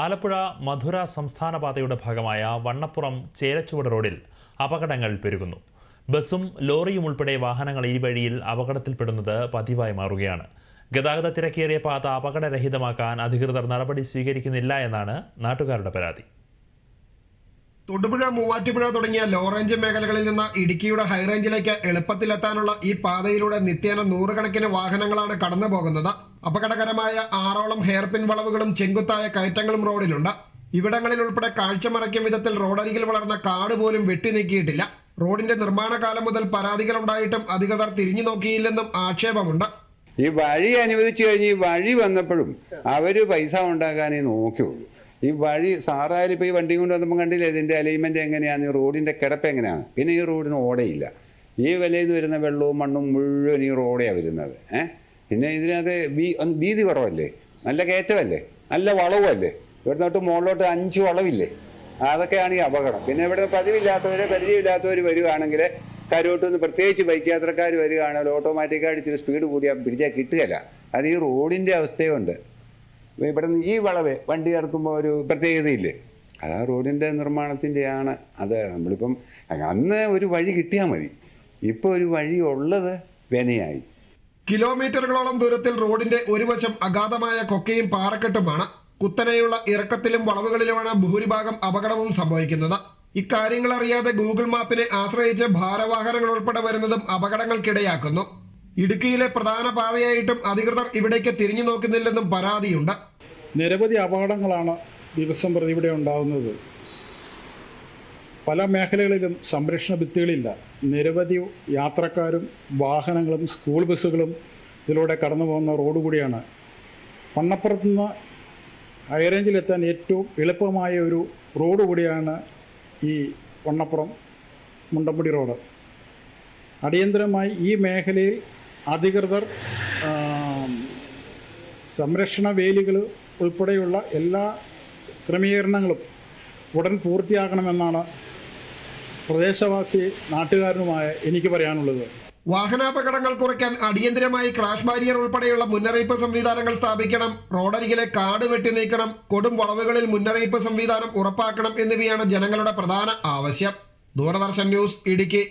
ആലപ്പുഴ മധുര സംസ്ഥാന പാതയുടെ ഭാഗമായ വണ്ണപ്പുറം ചേലച്ചുവട് റോഡിൽ അപകടങ്ങൾ പെരുകുന്നു. ബസ്സും ലോറിയും ഉൾപ്പെടെ വാഹനങ്ങൾ ഈ വഴിയിൽ അപകടത്തിൽപ്പെടുന്നത് പതിവായി മാറുകയാണ്. ഗതാഗത തിരക്കേറിയ പാത അപകടരഹിതമാക്കാൻ അധികൃതർ നടപടി സ്വീകരിക്കുന്നില്ല എന്നാണ് നാട്ടുകാരുടെ പരാതി. തൊടുപുഴ മൂവാറ്റുപുഴ തുടങ്ങിയ ലോ റേഞ്ച് മേഖലകളിൽ നിന്ന് ഇടുക്കിയുടെ ഹൈറേഞ്ചിലേക്ക് എളുപ്പത്തിലെത്താനുള്ള ഈ പാതയിലൂടെ നിത്യേന നൂറുകണക്കിന് വാഹനങ്ങളാണ് കടന്നു പോകുന്നത് അപകടകരമായ ആറോളം ഹെയർപിൻ വളവുകളും ചെങ്കുത്തായ കയറ്റങ്ങളും റോഡിലുണ്ട്. ഇവിടങ്ങളിൽ ഉൾപ്പെടെ കാഴ്ചമറയ്ക്കും വിധത്തിൽ റോഡരികിൽ വളർന്ന കാട് പോലും വെട്ടി നീക്കിയിട്ടില്ല റോഡിന്റെ നിർമ്മാണ കാലം മുതൽ പരാതികൾ ഉണ്ടായിട്ടും അധികൃതർ തിരിഞ്ഞു നോക്കിയില്ലെന്നും ആക്ഷേപമുണ്ട്. ഈ വഴി അനുവദിച്ചു കഴിഞ്ഞ് ഈ വഴി വന്നപ്പോഴും അവർ പൈസ ഉണ്ടാക്കാനേ നോക്കിയുള്ളൂ. ഈ വഴി സാറായാലും ഇപ്പോൾ ഈ വണ്ടി കൊണ്ട് വന്നപ്പോൾ കണ്ടില്ല ഇതിന്റെ അലൈൻമെന്റ് എങ്ങനെയാണ് ഈ റോഡിന്റെ കിടപ്പ് എങ്ങനെയാണ്? പിന്നെ ഈ റോഡിന് ഓടയില്ല. ഈ വിലയിൽ നിന്ന് വരുന്ന വെള്ളവും മണ്ണും മുഴുവൻ ഈ റോഡയാണ് വരുന്നത്. ഏഹ് പിന്നെ ഇതിനകത്ത് വീ ഭീതി കുറവല്ലേ? നല്ല കയറ്റമല്ലേ? നല്ല വളവുമല്ലേ? ഇവിടുന്ന് തൊട്ട് മുകളിലോട്ട് അഞ്ച് വളവില്ലേ? അതൊക്കെയാണ് ഈ അപകടം. പിന്നെ ഇവിടെ പതിവില്ലാത്തവർ പരിചയമില്ലാത്തവർ വരികയാണെങ്കിൽ കരോട്ട് നിന്ന് പ്രത്യേകിച്ച് ബൈക്ക് യാത്രക്കാർ വരികയാണെങ്കിൽ ഓട്ടോമാറ്റിക്കായിട്ട് ഇച്ചിരി സ്പീഡ് കൂടിയാൽ പിടിച്ചാൽ കിട്ടുകയില്ല. അത് ഈ റോഡിന്റെ അവസ്ഥയുണ്ട്. ഇവിടെ നിന്ന് ഈ വളവ് വണ്ടി ഇറക്കുമ്പോൾ ഒരു പ്രത്യേകതയില്ലേ? അത് ആ റോഡിന്റെ നിർമ്മാണത്തിന്റെയാണ് അത് നമ്മളിപ്പം അന്ന് ഒരു വഴി കിട്ടിയാൽ മതി. ഇപ്പോൾ ഒരു വഴി ഉള്ളത് വിനയായി. കിലോമീറ്ററുകളോളം ദൂരത്തിൽ റോഡിന്റെ ഒരു വശം അഗാധമായ കൊക്കയും പാറക്കെട്ടുമാണ്. കുത്തനെയുള്ള ഇറക്കത്തിലും വളവുകളിലുമാണ് ഭൂരിഭാഗം അപകടവും സംഭവിക്കുന്നത്. ഇക്കാര്യങ്ങൾ അറിയാതെ ഗൂഗിൾ മാപ്പിനെ ആശ്രയിച്ച് ഭാരവാഹനങ്ങൾ ഉൾപ്പെടെ വരുന്നതും അപകടങ്ങൾക്കിടയാക്കുന്നു. ഇടുക്കിയിലെ പ്രധാന പാതയായിട്ടും അധികൃതർ ഇവിടേക്ക് തിരിഞ്ഞു നോക്കുന്നില്ലെന്നും പരാതിയുണ്ട്. നിരവധി അപകടങ്ങളാണ് ദിവസം പ്രതി ഇവിടെ ഉണ്ടാകുന്നത് പല മേഖലകളിലും സംരക്ഷണ ഭിത്തികളില്ല. നിരവധി യാത്രക്കാരും വാഹനങ്ങളും സ്കൂൾ ബസ്സുകളും ഇതിലൂടെ കടന്നു പോകുന്ന റോഡ് കൂടിയാണ്. പണ്ണപ്പുറത്ത് നിന്ന് ഹൈറേഞ്ചിലെത്താൻ ഏറ്റവും എളുപ്പമായ ഒരു റോഡ് കൂടിയാണ് ഈ വണ്ണപ്പുറം മുണ്ടമ്പുടി റോഡ്. അടിയന്തരമായി ഈ മേഖലയിൽ അധികൃതർ സംരക്ഷണ വേലികൾ ഉൾപ്പെടെയുള്ള എല്ലാ ക്രമീകരണങ്ങളും ഉടൻ പൂർത്തിയാക്കണമെന്നാണ് പ്രദേശവാസി നാട്ടുകാരനുമായ എനിക്ക് പറയാനുള്ളത്. വാഹനാപകടങ്ങൾ കുറയ്ക്കാൻ അടിയന്തിരമായി ക്രാഷ് ബാരിയർ ഉൾപ്പെടെയുള്ള മുന്നറിയിപ്പ് സംവിധാനങ്ങൾ സ്ഥാപിക്കണം. റോഡരികിലെ കാട് വെട്ടി നീക്കണം. കൊടും വളവുകളിൽ മുന്നറിയിപ്പ് സംവിധാനം ഉറപ്പാക്കണം എന്നിവയാണ് ജനങ്ങളുടെ പ്രധാന ആവശ്യം. ദൂരദർശൻ ന്യൂസ് ഇടുക്കി.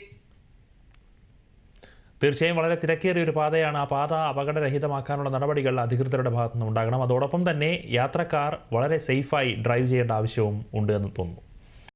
തീർച്ചയായും വളരെ തിരക്കേറിയ ഒരു പാതയാണ് ആ പാത അപകടരഹിതമാക്കാനുള്ള നടപടികൾ അധികൃതരുടെ ഭാഗത്തുനിന്ന് ഉണ്ടാകണം അതോടൊപ്പം തന്നെ യാത്രക്കാർ വളരെ സേഫായി ഡ്രൈവ് ചെയ്യേണ്ട ആവശ്യവും ഉണ്ട് എന്ന് തോന്നുന്നു.